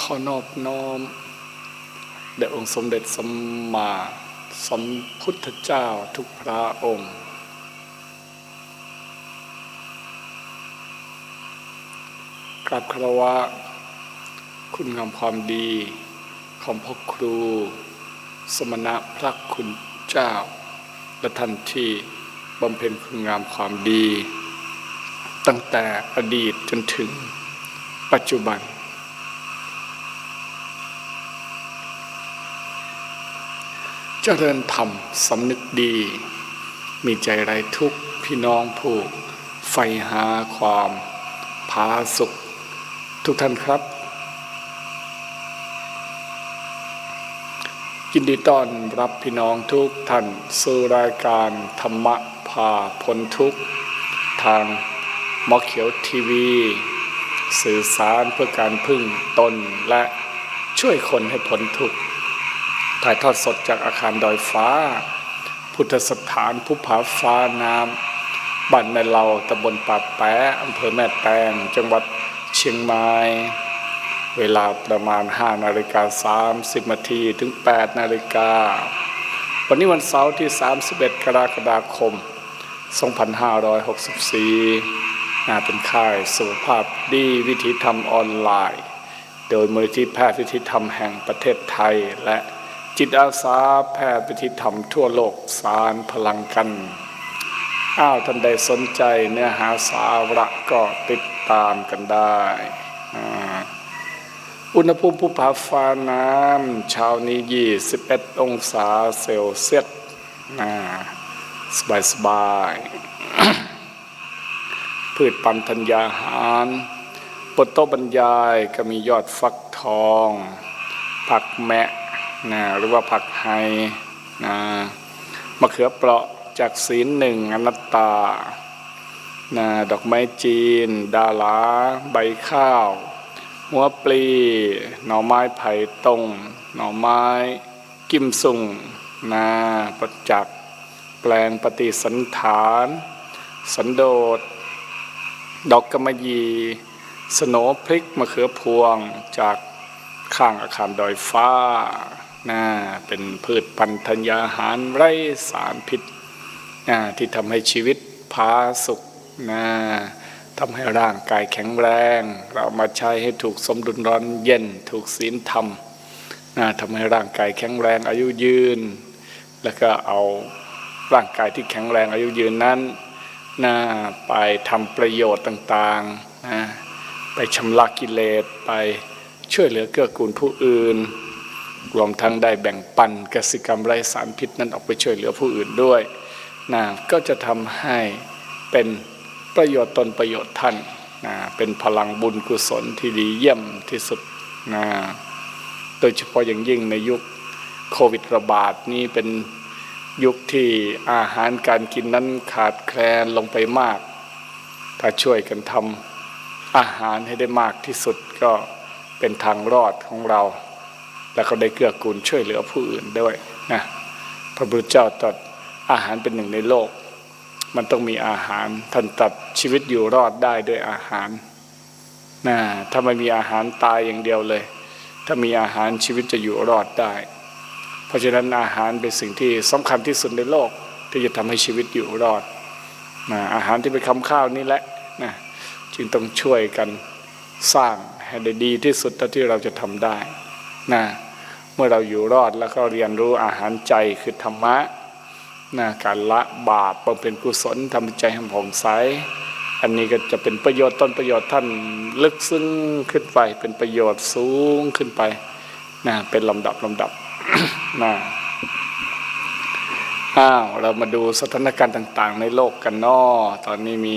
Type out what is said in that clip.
ขอนอบน้อมแด่องค์สมเด็จสัมมาสัมพุทธเจ้าทุกพระองค์ กราบคารวะ คุณงามความดีของพ่อครู สมณะพระคุณเจ้า และท่านที่บำเพ็ญคุณงามความดี ตั้งแต่อดีตจนถึงปัจจุบัน เจริญธรรมสำนึกดี มีใจไรทุกข์พี่น้องผู้ใฝ่หาความผาสุขทุกท่านครับยินดีต้อนรับพี่น้องทุกท่านสู่รายการธรรมะพาพ้นทุกทางมอเขียวทีวี สื่อสารเพื่อการพึ่งตนและช่วยคนให้พ้นทุกข์ ถ่ายทอดสดจากอาคารดอยฟ้า พุทธสถานภูผาฟ้าน้ำบ้านแม่เราตำบลป่าแปะอำเภอแม่แตงจังหวัดเชียงใหม่เวลาประมาณ 5 นาฬิกา 30 นาทีถึง 8 นาฬิกา วันนี้วันเสาร์ที่ 31 กรกฎาคม 2564น่าเป็นค่ายสุขภาพดีวิถีธรรมออนไลน์ โดยมูลนิธิแพทย์วิถีธรรมแห่งประเทศไทยและ จิตอาสาแพทย์วิถีธรรมทั่วโลกสารพลังกันอ้าวท่านใดสนใจเนื้อหาสาระก็ติดตามกันได้ อุณหภูมิภูผาฟ้าน้ำเช้านี้ 21 องศาเซลเซียสนะสบายสบายๆพืชปันธัญญาหารบนโต๊ะบรรยายก็มียอดฟักทอง ผักแมะ นะหรือว่าผักไฮนะมะเขือเปราะจากศีลหนึ่งอนัตตานะดอกไม้จีน ดาลาใบข้าว หัวปลี หน่อไม้ไผ่ตรง หน่อไม้ กิมซุงนาประจักษ์แปลงปฏิสันฐาน สันโดษ ดอกกำมะยี สโนพริกมะเขือพวงจากข้างอาคารดอยฟ้า นะเป็นพืชพันธัญญาหารไร้สารพิษนะที่ทำให้ชีวิตพาสุขนะทำให้ร่างกายแข็งแรง เรามาใช้ให้ถูกสมดุลร้อนเย็นถูกศีลธรรมนะทำให้ร่างกายแข็งแรงอายุยืน แล้วก็เอาร่างกายที่แข็งแรงอายุยืนนั้นนะไปทำประโยชน์ต่างๆนะไปชำระกิเลสไปช่วยเหลือเกื้อกูลผู้อื่น รวมทั้งได้แบ่งปันกสิกรรมไร้สารพิษนั้นออกไปช่วยเหลือผู้อื่นด้วยนะก็จะทำให้เป็นประโยชน์ตนประโยชน์ท่านนะเป็นพลังบุญกุศลที่ดีเยี่ยมที่สุดนะโดยเฉพาะอย่างยิ่งในยุคโควิดระบาดนี้เป็นยุคที่อาหารการกินนั้นขาดแคลนลงไปมาก ถ้าช่วยกันทำอาหารให้ได้มากที่สุดก็เป็นทางรอดของเรา แล้วก็ได้เกื้อกูลช่วยเหลือผู้อื่นด้วยนะพระพุทธเจ้าตรัสอาหารเป็นหนึ่งในโลก มันต้องมีอาหารท่านตัดชีวิตอยู่รอดได้ด้วยอาหารนะถ้าไม่มีอาหารตายอย่างเดียวเลย ถ้ามีอาหารชีวิตจะอยู่รอดได้ เพราะฉะนั้นอาหารเป็นสิ่งที่สำคัญที่สุดในโลกที่จะทำให้ชีวิตอยู่รอดนะอาหารที่เป็นคำข้าวนี่แหละนะจึงต้องช่วยกันสร้างให้ได้ดีที่สุดเท่าที่เราจะทำได้ นะเมื่อเราอยู่รอดแล้วก็เรียนรู้อาหารใจคือธรรมะนะการละบาปบำเพ็ญกุศลทำใจให้ผ่องใสอันนี้ก็จะเป็นประโยชน์ต้นประโยชน์ท่านลึกซึ้งขึ้นไปเป็นประโยชน์สูงขึ้นไปนะเป็นลำดับลำดับนะอ้าวเรามาดูสถานการณ์ต่าง ๆ ในโลกกันเนอตอนนี้มี